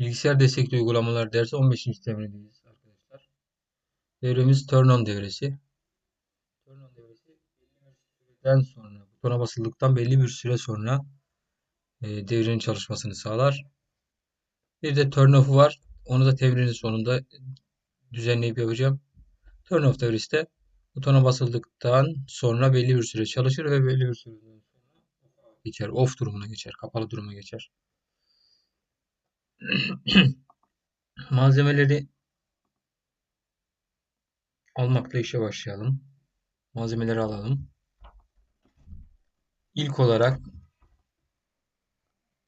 Bilgisayar destekli uygulamalar dersi 15. devredeyiz arkadaşlar. Devremiz turn on devresi. Turn on devresi belli bir süreden sonra butona basıldıktan belli bir süre sonra e, devrenin çalışmasını sağlar. Bir de turn off'u var. Onu da devrenin sonunda düzenleyip yapacağım. Turn off devresi de butona basıldıktan sonra belli bir süre çalışır ve belli bir süreden sonra geçer. Off durumuna geçer. Kapalı duruma geçer. Malzemeleri almakla işe başlayalım. Malzemeleri alalım. İlk olarak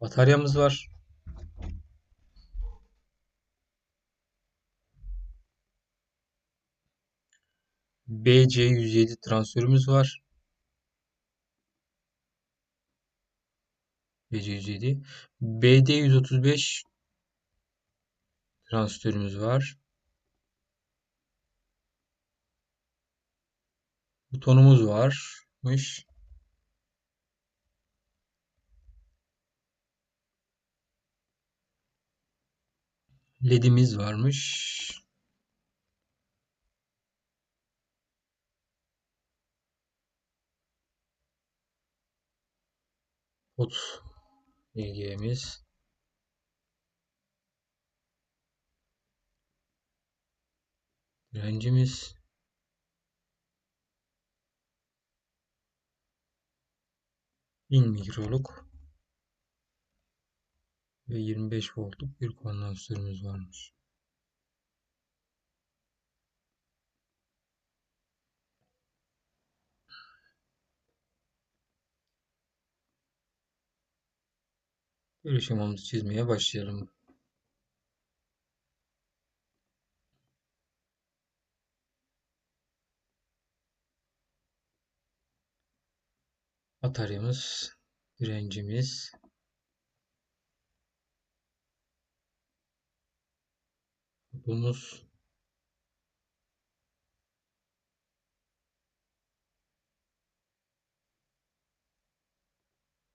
bataryamız var. BC107 transförümüz var. BC107. BD135 transistörümüz var. Butonumuz varmış. LED'imiz varmış. Pot LG'miz. Direncimiz. bin mikroluk ve 25 voltluk bir kondansatörümüz varmış. Böyle şemamızı çizmeye başlayalım. Bataryamız, direncimiz,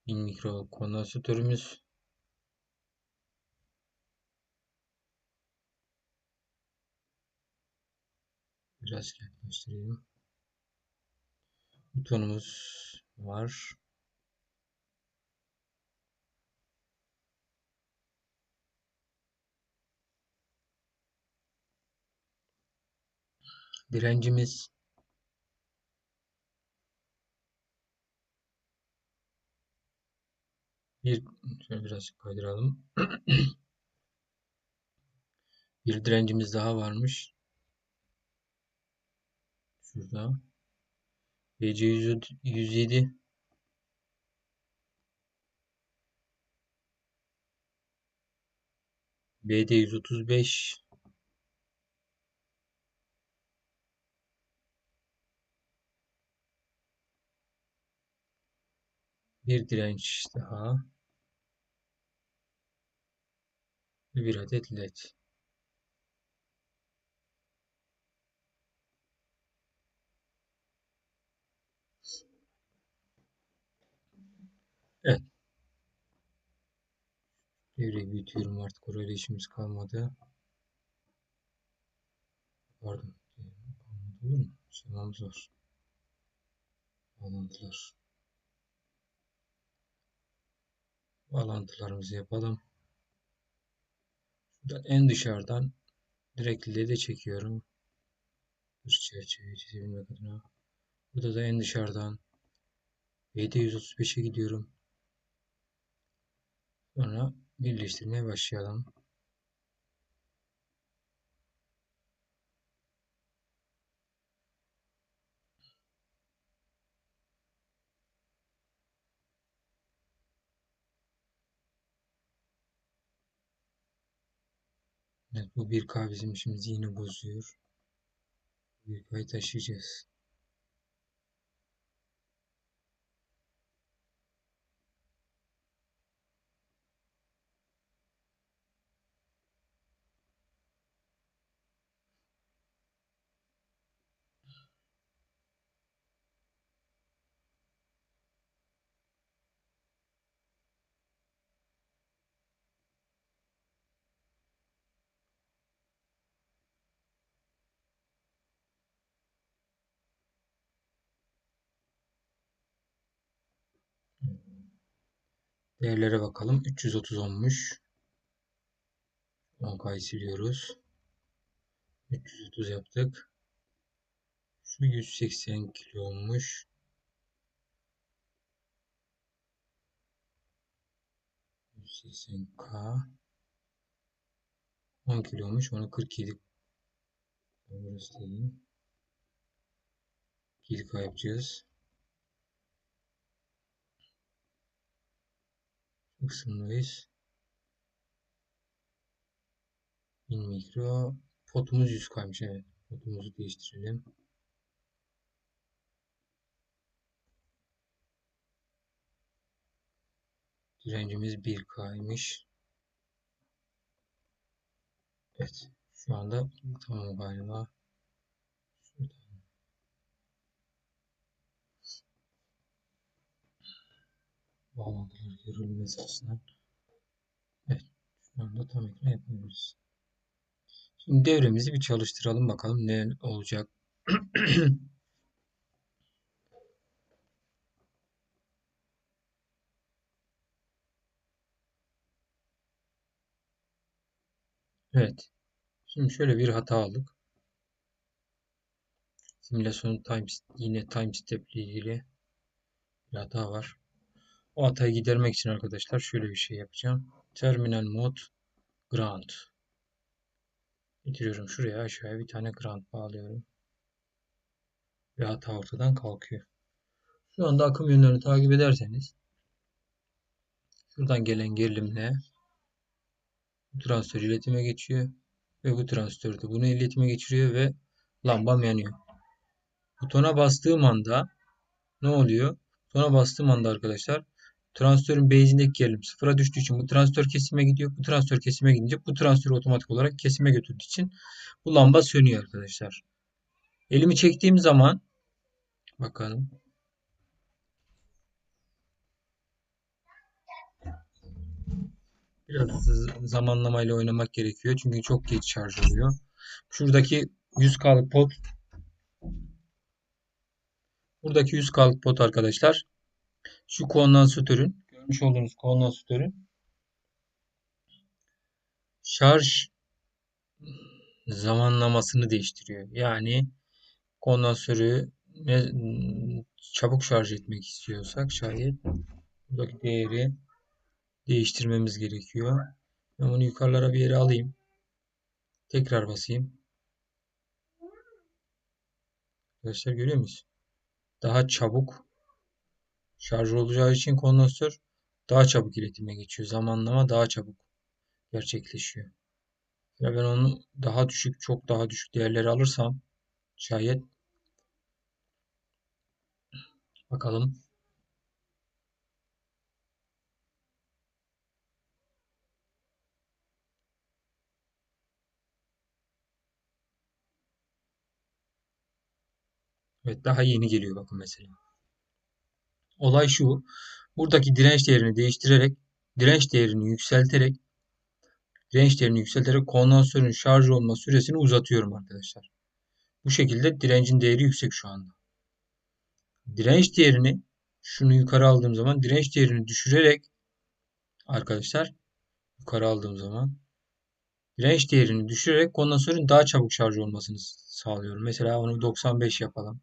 bin mikro kondansatörümüz, biraz yaklaştırayım. Butonumuz var. Direncimiz bir şöyle biraz kaydıralım. bir direncimiz daha varmış. Şurada. BC 107 BD 135 bir direnç daha. Bir adet led. Evet. Devreyi büyütüyorum artık orayla işimiz kalmadı. Pardon. Olur mu? Şemamız var. Bağlantılar. Bağlantılarımızı yapalım. Şuradan en dışarıdan direkt LED'e çekiyorum. Dış çerçeve çizebilmek adına. Burada da en dışarıdan VD135'e gidiyorum. Sonra birleştirmeye başlayalım. Evet, bu 1K bizim işimizi yine bozuyor. 1K'yı taşıyacağız. Değerlere bakalım. 330 olmuş. 10K'yı siliyoruz. 330 yaptık. Şu 180 kilo olmuş. 180K 10 kilo olmuş. Onu 47 Burası değil. 2K yapacağız. Bu kısımdayız. 1000 mikro. Potumuz 100 kaymış. Evet. Potumuzu değiştirelim. Direncimiz 1K'ymış. Evet. Şu anda tamam galiba. Şuradan. Görülmesi açısından. Evet. Şu anda tam ekran yapabiliriz. Şimdi devremizi bir çalıştıralım bakalım ne olacak. Evet. Şimdi şöyle bir hata aldık. Simülasyon time, yine time step ile ilgili bir hata var. O hatayı gidermek için arkadaşlar şöyle bir şey yapacağım. Terminal mod ground. Getiriyorum şuraya aşağıya bir tane ground bağlıyorum. Ve hata ortadan kalkıyor. Şu anda akım yönlerini takip ederseniz şuradan gelen gerilimle bu transistör iletime geçiyor ve bu transistör de bunu iletime geçiriyor ve lambam yanıyor. Butona bastığım anda ne oluyor? Butona bastığım anda arkadaşlar transistörün base'indeki gerilim sıfıra düştüğü için bu transistör kesime gidiyor. Bu transistör kesime gidince bu transistörü otomatik olarak kesime götürdüğü için bu lamba sönüyor arkadaşlar. Elimi çektiğim zaman bakalım. Biraz zamanlamayla oynamak gerekiyor. Çünkü çok geç şarj oluyor. Şuradaki 100K'lık pot buradaki 100K'lık pot arkadaşlar şu kondansatörün görmüş olduğunuz kondansatörün şarj zamanlamasını değiştiriyor. Yani kondansörü çabuk şarj etmek istiyorsak şayet buradaki değeri değiştirmemiz gerekiyor. Ben bunu yukarılara bir yere alayım. Tekrar basayım. Arkadaşlar görüyor musunuz? Daha çabuk şarj olacağı için kondansatör daha çabuk iletime geçiyor. Zamanlama daha çabuk gerçekleşiyor. Ya ben onu daha düşük, çok daha düşük değerleri alırsam şayet bakalım Evet daha yeni geliyor bakın mesela. Olay şu. Buradaki direnç değerini değiştirerek direnç değerini yükselterek direnç değerini yükselterek kondansörün şarj olma süresini uzatıyorum arkadaşlar. Bu şekilde direncin değeri yüksek şu anda. Direnç değerini şunu yukarı aldığım zaman direnç değerini düşürerek arkadaşlar yukarı aldığım zaman direnç değerini düşürerek kondansörün daha çabuk şarj olmasını sağlıyorum. Mesela onu 95 yapalım.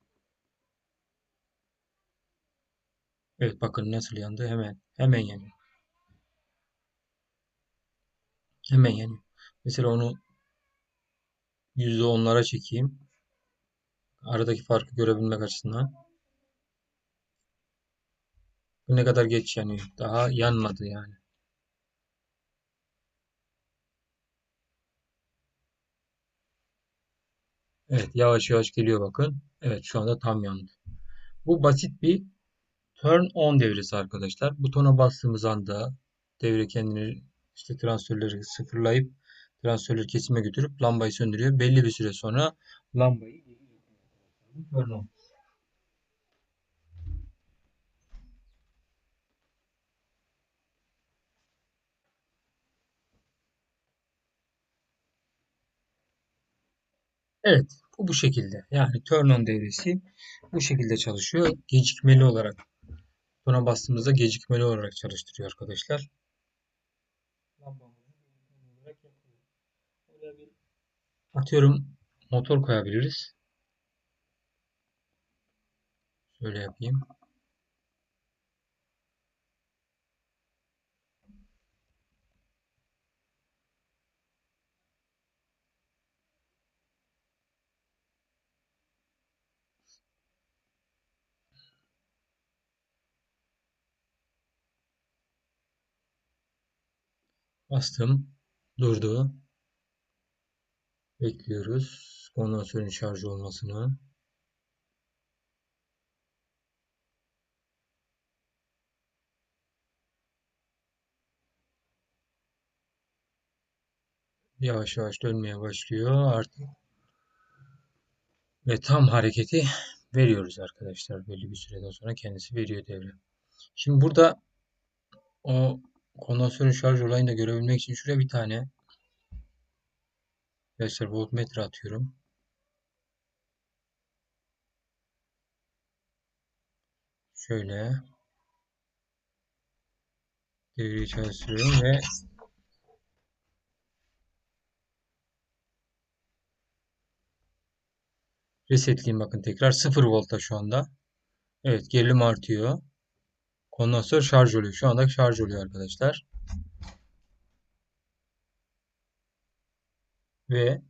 Evet bakın nasıl yandı hemen hemen yanıyor. Hemen yanıyor. Mesela onu %10'lara çekeyim. Aradaki farkı görebilmek açısından. Bu ne kadar geç yanıyor. Daha yanmadı yani. Evet yavaş yavaş geliyor bakın. Evet şu anda tam yandı. Bu basit bir turn on devresi arkadaşlar. Butona bastığımız anda devre kendini işte transistörleri sıfırlayıp transistörleri kesime götürüp lambayı söndürüyor. Belli bir süre sonra lambayı turn on. Evet, bu bu şekilde. Yani turn on devresi bu şekilde çalışıyor. Gecikmeli olarak Butona bastığımızda gecikmeli olarak çalıştırıyor arkadaşlar. Atıyorum motor koyabiliriz. Şöyle yapayım. Bastım. Durdu. Bekliyoruz. Kondansörün şarj olmasını. Yavaş yavaş dönmeye başlıyor artık. Ve tam hareketi veriyoruz arkadaşlar. Belli bir süreden sonra kendisi veriyor devre. Şimdi burada o kondansörün şarj olayını da görebilmek için şuraya bir tane arkadaşlar voltmetre atıyorum. Şöyle devreyi çalıştırıyorum ve resetleyeyim bakın tekrar 0 volta şu anda. Evet gerilim artıyor. Kondansör şarj oluyor. Şu anda şarj oluyor arkadaşlar. Ve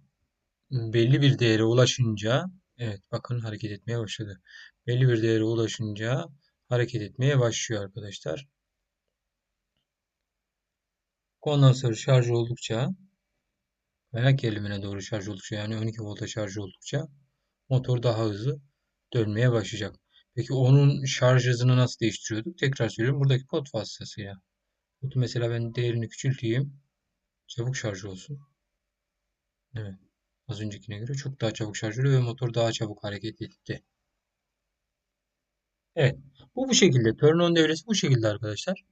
belli bir değere ulaşınca evet bakın hareket etmeye başladı. Belli bir değere ulaşınca hareket etmeye başlıyor arkadaşlar. Kondansör şarj oldukça kaynak gerilimine doğru şarj oldukça yani 12 volta şarj oldukça motor daha hızlı dönmeye başlayacak. Peki onun şarj hızını nasıl değiştiriyorduk? Tekrar söylüyorum. Buradaki pot vasıtasıyla. Potu mesela ben değerini küçülteyim. Çabuk şarj olsun. Evet. Az öncekine göre çok daha çabuk şarj oluyor ve motor daha çabuk hareket etti. Evet. Bu bu şekilde. Turn on devresi bu şekilde arkadaşlar.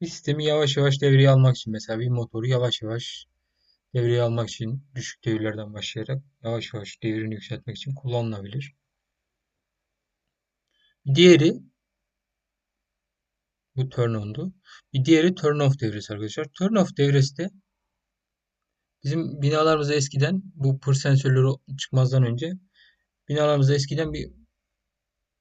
Bir sistemi yavaş yavaş devreye almak için mesela bir motoru yavaş yavaş devreye almak için düşük devirlerden başlayarak yavaş yavaş devrini yükseltmek için kullanılabilir. Diğeri bu turn on'du. Bir diğeri turn off devresi arkadaşlar. Turn off devresi de bizim binalarımızda eskiden bu pır sensörleri çıkmazdan önce binalarımızda eskiden bir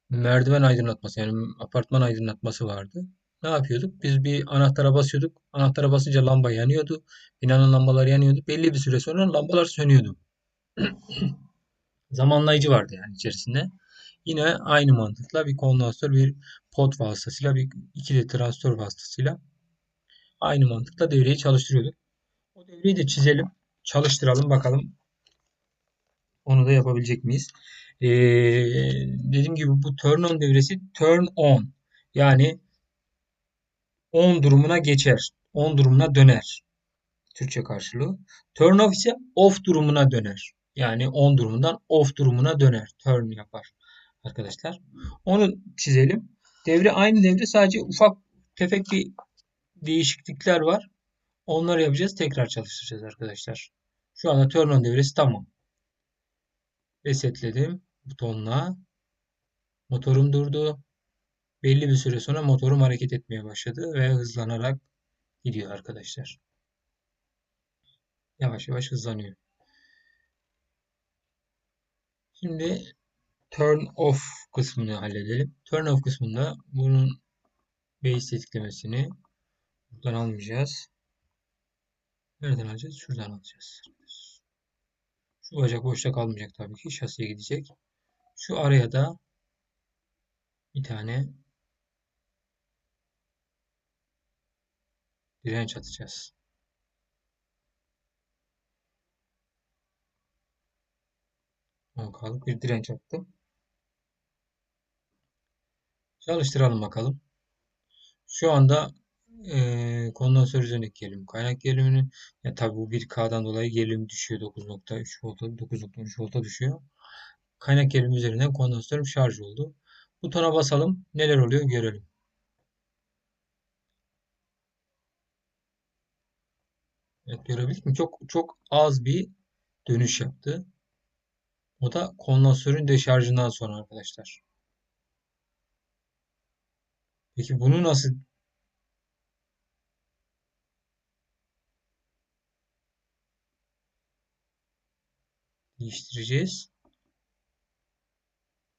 merdiven aydınlatması yani apartman aydınlatması vardı. Ne yapıyorduk? Biz bir anahtara basıyorduk. Anahtara basınca lamba yanıyordu. Binanın lambaları yanıyordu. Belli bir süre sonra lambalar sönüyordu. Zamanlayıcı vardı yani içerisinde. Yine aynı mantıkla bir kondansatör, bir pot vasıtasıyla, bir ikili transistör vasıtasıyla aynı mantıkla devreyi çalıştırıyorduk. O devreyi de çizelim, çalıştıralım bakalım. Onu da yapabilecek miyiz? Ee, dediğim gibi bu turn on devresi turn on. Yani on durumuna geçer. On durumuna döner. Türkçe karşılığı. Turn off ise off durumuna döner. Yani on durumundan off durumuna döner. Turn yapar arkadaşlar. Onu çizelim. Devre aynı devre sadece ufak tefek bir değişiklikler var. Onları yapacağız. Tekrar çalıştıracağız arkadaşlar. Şu anda turn on devresi tamam. Resetledim butonla. Motorum durdu. Belli bir süre sonra motorum hareket etmeye başladı ve hızlanarak gidiyor arkadaşlar. Yavaş yavaş hızlanıyor. Şimdi turn off kısmını halledelim. Turn off kısmında bunun base tetiklemesini buradan almayacağız. Nereden alacağız? Şuradan alacağız. Şu bacak boşta kalmayacak tabii ki. Şasiye gidecek. Şu araya da bir tane direnç atacağız. Onkalık bir direnç attım. Çalıştıralım bakalım. Şu anda e, kondansör üzerindeki gerilim kaynak geriliminin ya tabi bu 1K'dan dolayı gerilim düşüyor 9.3 volta 9.3 volta düşüyor. Kaynak gerilimi üzerinden kondansörüm şarj oldu. Butona basalım. Neler oluyor görelim. Evet görebildik mi? Çok çok az bir dönüş yaptı. O da kondansörün deşarjından sonra arkadaşlar. Peki bunu nasıl değiştireceğiz?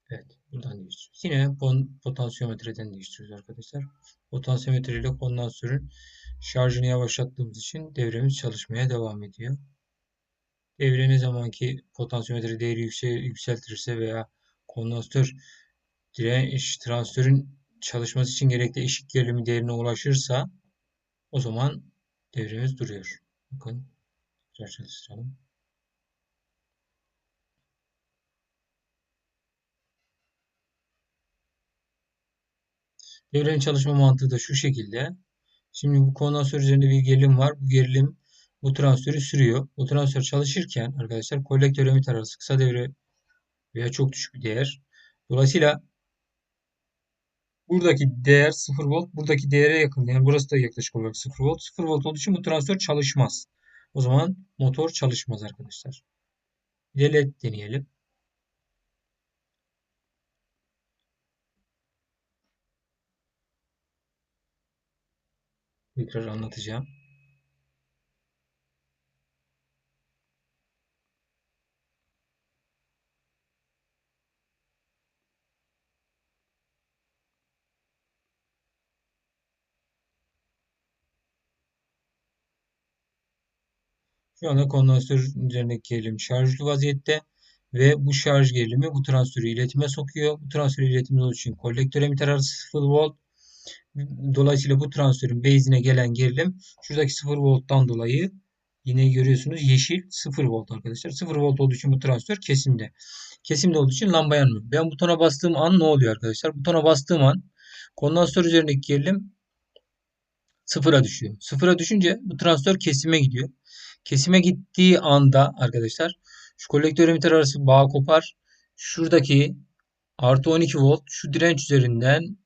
Evet, buradan değiştiriyoruz. Yine potansiyometreden değiştiriyoruz arkadaşlar. Potansiyometre ile kondansörün şarjını yavaşlattığımız için devremiz çalışmaya devam ediyor. Devre ne zamanki potansiyometre değeri yüksel, yükseltirse veya kondansatör direnç transistörün çalışması için gerekli eşik gerilimi değerine ulaşırsa o zaman devremiz duruyor. Bakın tekrar çalıştıralım. Devrenin çalışma mantığı da şu şekilde. Şimdi bu kondansör üzerinde bir gerilim var. Bu gerilim bu transistörü sürüyor. Bu transistör çalışırken arkadaşlar kolektör emitter arası kısa devre veya çok düşük bir değer. Dolayısıyla buradaki değer 0 volt, buradaki değere yakın. Yani burası da yaklaşık olarak 0 volt. 0 volt olduğu için bu transistör çalışmaz. O zaman motor çalışmaz arkadaşlar. Bir de led deneyelim. Tekrar anlatacağım. Şu anda kondansatör üzerindeki gerilim şarjlı vaziyette ve bu şarj gerilimi bu transistörü iletime sokuyor. Bu transistörü iletimi olduğu için kolektör emitter arası 0 volt. Dolayısıyla bu transistörün base'ine gelen gerilim şuradaki 0 volttan dolayı yine görüyorsunuz yeşil 0 volt arkadaşlar. 0 volt olduğu için bu transistör kesimde. Kesimde olduğu için lamba yanmıyor. Ben butona bastığım an ne oluyor arkadaşlar? Butona bastığım an kondansatör üzerindeki gerilim sıfıra düşüyor. Sıfıra düşünce bu transistör kesime gidiyor. Kesime gittiği anda arkadaşlar şu kolektör emitter arası bağ kopar. Şuradaki artı 12 volt şu direnç üzerinden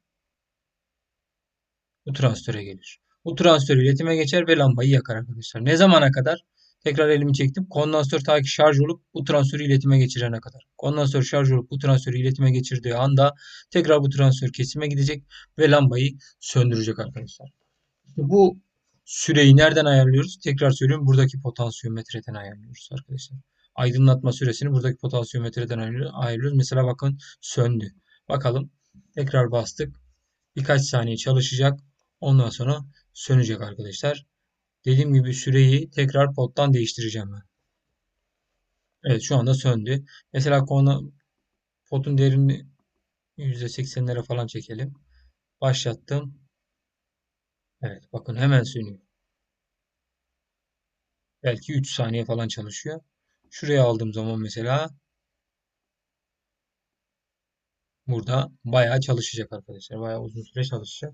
bu transistöre gelir. Bu transistör iletime geçer ve lambayı yakar arkadaşlar. Ne zamana kadar? Tekrar elimi çektim. Kondansatör ta ki şarj olup bu transistörü iletime geçirene kadar. Kondansatör şarj olup bu transistörü iletime geçirdiği anda tekrar bu transistör kesime gidecek ve lambayı söndürecek arkadaşlar. İşte bu süreyi nereden ayarlıyoruz? Tekrar söylüyorum. Buradaki potansiyometreden ayarlıyoruz arkadaşlar. Aydınlatma süresini buradaki potansiyometreden ayarlıyoruz. Mesela bakın söndü. Bakalım. Tekrar bastık. Birkaç saniye çalışacak. Ondan sonra sönecek arkadaşlar. Dediğim gibi süreyi tekrar pottan değiştireceğim ben. Evet şu anda söndü. Mesela konu potun değerini %80'lere falan çekelim. Başlattım. Evet bakın hemen sönüyor. Belki 3 saniye falan çalışıyor. Şuraya aldığım zaman mesela burada bayağı çalışacak arkadaşlar. Bayağı uzun süre çalışacak.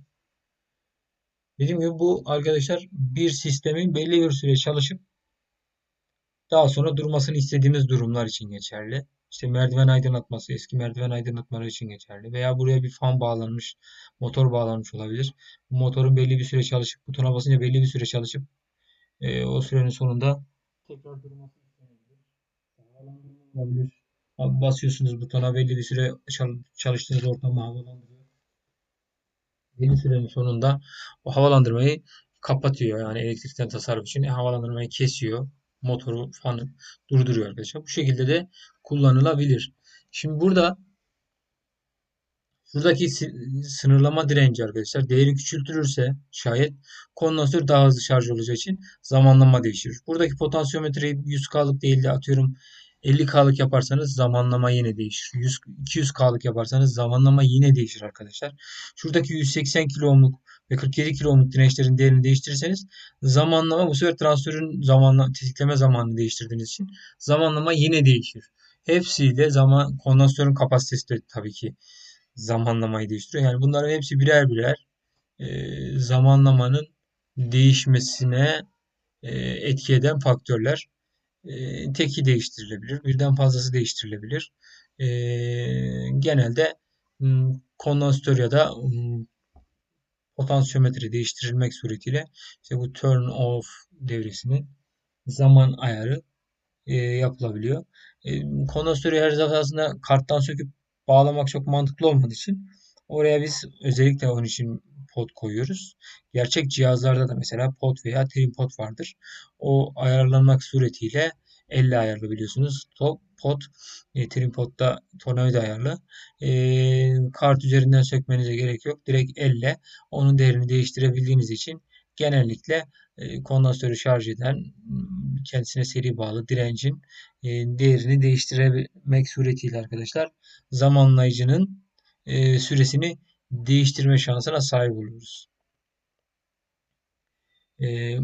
Dediğim gibi bu arkadaşlar bir sistemin belli bir süre çalışıp daha sonra durmasını istediğimiz durumlar için geçerli. İşte merdiven aydınlatması, eski merdiven aydınlatmaları için geçerli. Veya buraya bir fan bağlanmış, motor bağlanmış olabilir. Bu motorun belli bir süre çalışıp, butona basınca belli bir süre çalışıp e, o sürenin sonunda tekrar durması olabilir. Basıyorsunuz butona belli bir süre çalıştığınız ortamı havalandırıyor. Belli sürenin sonunda o havalandırmayı kapatıyor. Yani elektrikten tasarruf için havalandırmayı kesiyor motoru fanı durduruyor arkadaşlar. Bu şekilde de kullanılabilir. Şimdi burada Şuradaki sınırlama direnci arkadaşlar değeri küçültülürse şayet kondansatör daha hızlı şarj olacağı için zamanlama değişir. Buradaki potansiyometreyi 100K'lık değil de atıyorum 50K'lık yaparsanız zamanlama yine değişir. 100, 200K'lık yaparsanız zamanlama yine değişir arkadaşlar. Şuradaki 180 kilo ve 47 kilo dirençlerin değerini değiştirirseniz zamanlama bu sefer transistörün zamanla, tetikleme zamanını değiştirdiğiniz için zamanlama yine değişir. Hepsiyle zaman kondansatörün kapasitesi de tabii ki zamanlamayı değiştiriyor. Yani bunların hepsi birer birer e, zamanlamanın değişmesine e, etki eden faktörler. E, teki değiştirilebilir, birden fazlası değiştirilebilir. E, genelde kondansatör ya da potansiyometre değiştirilmek suretiyle işte bu turn off devresinin zaman ayarı e, yapılabiliyor. E, kondansatörü her defasında karttan söküp bağlamak çok mantıklı olmadığı için oraya biz özellikle onun için pot koyuyoruz. Gerçek cihazlarda da mesela pot veya trim pot vardır. O ayarlanmak suretiyle elle ayarlı biliyorsunuz. Top, pot, e, trim potta tornavida ayarlı. E, kart üzerinden sökmenize gerek yok. Direkt elle onun değerini değiştirebildiğiniz için genellikle e, kondansatörü şarj eden kendisine seri bağlı direncin e, değerini değiştirmek suretiyle arkadaşlar zamanlayıcının e, süresini değiştirme şansına sahip oluyoruz. E,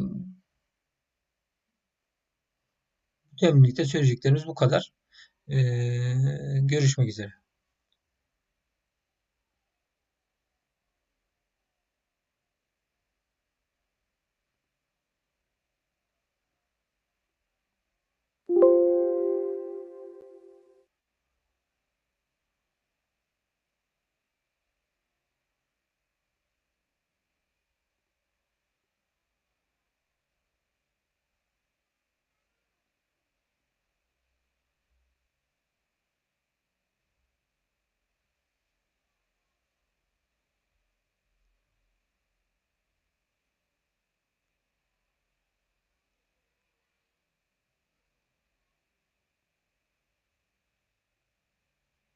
Temlikte söyleyeceklerimiz bu kadar. Ee, görüşmek üzere.